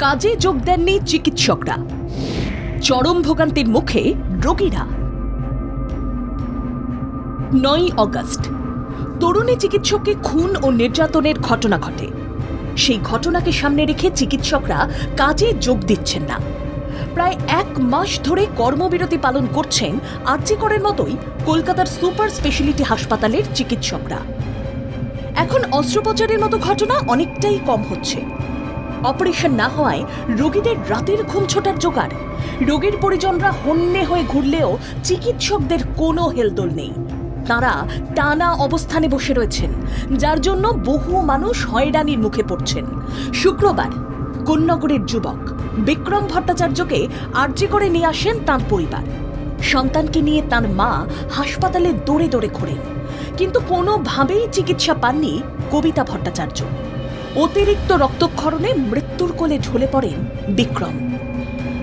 কাজে যোগ দেননি চিকিৎসকরা। চরম ভোগান্তির মুখে রোগীরা। নয় অগস্ট, তরুণী চিকিৎসককে খুন ও নির্যাতনের ঘটনা ঘটে। সেই ঘটনাকে সামনে রেখে চিকিৎসকরা কাজে যোগ দিচ্ছেন না। প্রায় এক মাস ধরে কর্মবিরতি পালন করছেন আর্যিকরের মতোই কলকাতার সুপার স্পেশালিটি হাসপাতালের চিকিৎসকরা। এখন অস্ত্রোপচারের মতো ঘটনা অনেকটাই কম হচ্ছে। অপারেশন না হওয়ায় রোগীদের রাতের ঘুম ছোটার জোগাড়। রোগীর পরিজনরা হন্যে হয়ে ঘুরলেও চিকিৎসকদের কোনো হেলদোল নেই। তারা টানা অবস্থানে বসে রয়েছেন, যার জন্য বহু মানুষ হয়রানির মুখে পড়ছেন। শুক্রবার কোন্নগরের যুবক বিক্রম ভট্টাচার্যকে আর্জি করে নিয়ে আসেন তাঁর পরিবার। সন্তানকে নিয়ে তার মা হাসপাতালে দৌড়ে দৌড়ে ঘোরেন, কিন্তু কোনোভাবেই চিকিৎসা পাননি কবিতা ভট্টাচার্য। অতিরিক্ত রক্তক্ষরণে মৃত্যুর কোলে ঢলে পড়েন বিক্রম।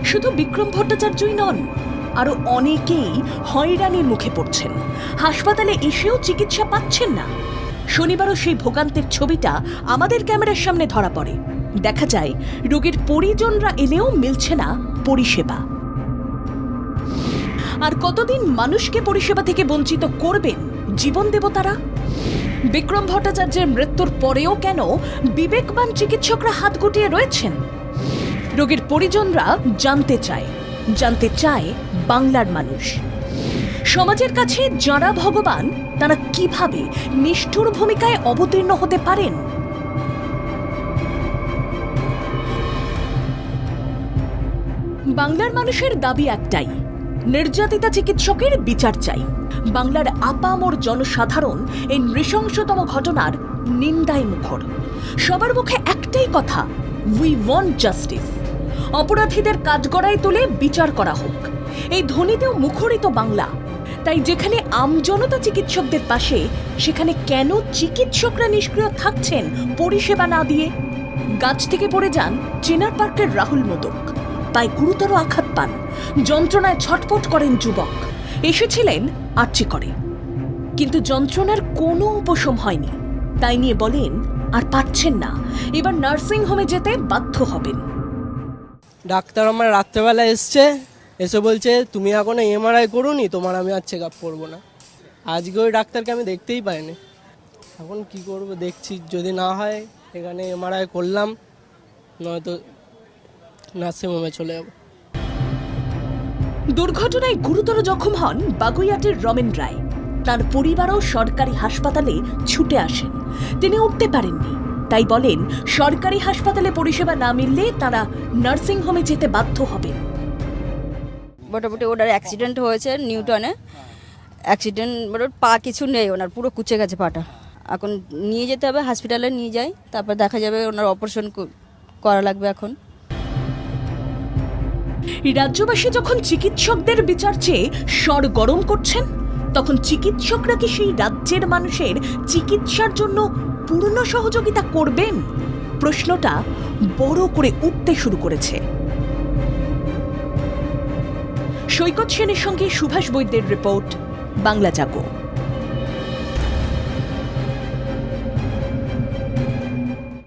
শুধু বিক্রম ভট্টাচার্যই নন, আরও অনেকেই হয়রানির মুখে পড়ছেন। হাসপাতালে এসেও চিকিৎসা পাচ্ছেন না। শনিবারও সেই ভোগান্তের ছবিটা আমাদের ক্যামেরার সামনে ধরা পড়ে। দেখা যায়, রোগীর পরিজনরা এলেও মিলছে না পরিষেবা। আর কতদিন মানুষকে পরিষেবা থেকে বঞ্চিত করবেন জীবন দেবতারা? বিক্রম ভট্টাচার্যের মৃত্যুর পরেও কেন বিবেকবান চিকিৎসকরা হাত গুটিয়ে রয়েছেন? রোগীর পরিজনরা জানতে চায় জানতে চায় বাংলার মানুষ। সমাজের কাছে যারা ভগবান, তারা কীভাবে নিষ্ঠুর ভূমিকায় অবতীর্ণ হতে পারেন? বাংলার মানুষের দাবি একটাই নির্যাতিতা চিকিৎসকের বিচার চাই। বাংলার আপামর জনসাধারণ এই নৃশংসতম ঘটনার নিন্দায় মুখর। সবার মুখে একটাই কথা উই ওয়ান্ট জাস্টিস অপরাধীদের কাঠগড়ায় তুলে বিচার করা হোক। এই ধ্বনিতেও মুখরিত বাংলা। তাই যেখানে আমজনতা চিকিৎসকদের পাশে, সেখানে কেন চিকিৎসকরা নিষ্ক্রিয় থাকছেন পরিষেবা না দিয়ে? গাছ থেকে পড়ে যান চেনার পার্কের রাহুল মোদক। পায়ে গুরুতর আঘাত পান। যন্ত্রণায় ছটফট করেন যুবক। এসেছিলেন আর্চি করে। কিন্তু যন্ত্রণার কোনো উপশম হয়নি। তাই নিয়ে বলেন, আর পারছেন না। এবার নার্সিং হোমে যেতে বাধ্য হবেন। ডাক্তার আমার রাত্রেবেলা এসছে। এসে বলছে, তুমি এখনও এমআরআই করুনি? তোমার আমি আর চেক আপ করব না। আজকে ওই ডাক্তারকে আমি দেখতেই পাইনি। এখন কি করব? দেখছি যদি না হয়, এখানে এমআরআই করলাম। নয়তো নার্সিং হোমে চলে যাব। দুর্ঘটনায় গুরুতর জখম হন বাগুইয়াটের রমেন রায়। তার পরিবারও সরকারি হাসপাতালে ছুটে আসেন। তিনি উঠতে পারেননি। তাই বলেন সরকারি হাসপাতালে পরিষেবা না মিললে তারা নার্সিং হোমে যেতে বাধ্য হবেন। মোটামুটি ওনার অ্যাক্সিডেন্ট হয়েছে নিউটনে। অ্যাক্সিডেন্ট ওর পা কিছু নেই ওনার পুরো কুচে গেছে পাটা। এখন নিয়ে যেতে হবে হসপিটালে নিয়ে যাই তারপর দেখা যাবে ওনার অপারেশন করা লাগবে এখন। রাজ্যবাসী যখন চিকিৎসকদের বিচার চেয়ে স্বর গরম করছেন, তখন চিকিৎসকরা কি সেই রাজ্যের মানুষের চিকিৎসার জন্য পূর্ণ সহযোগিতা করবেন? প্রশ্নটা বড় করে উঠতে শুরু করেছে। সৈকত সেনের সঙ্গে সুভাষ বৈদ্যের রিপোর্ট, বাংলা জাগো।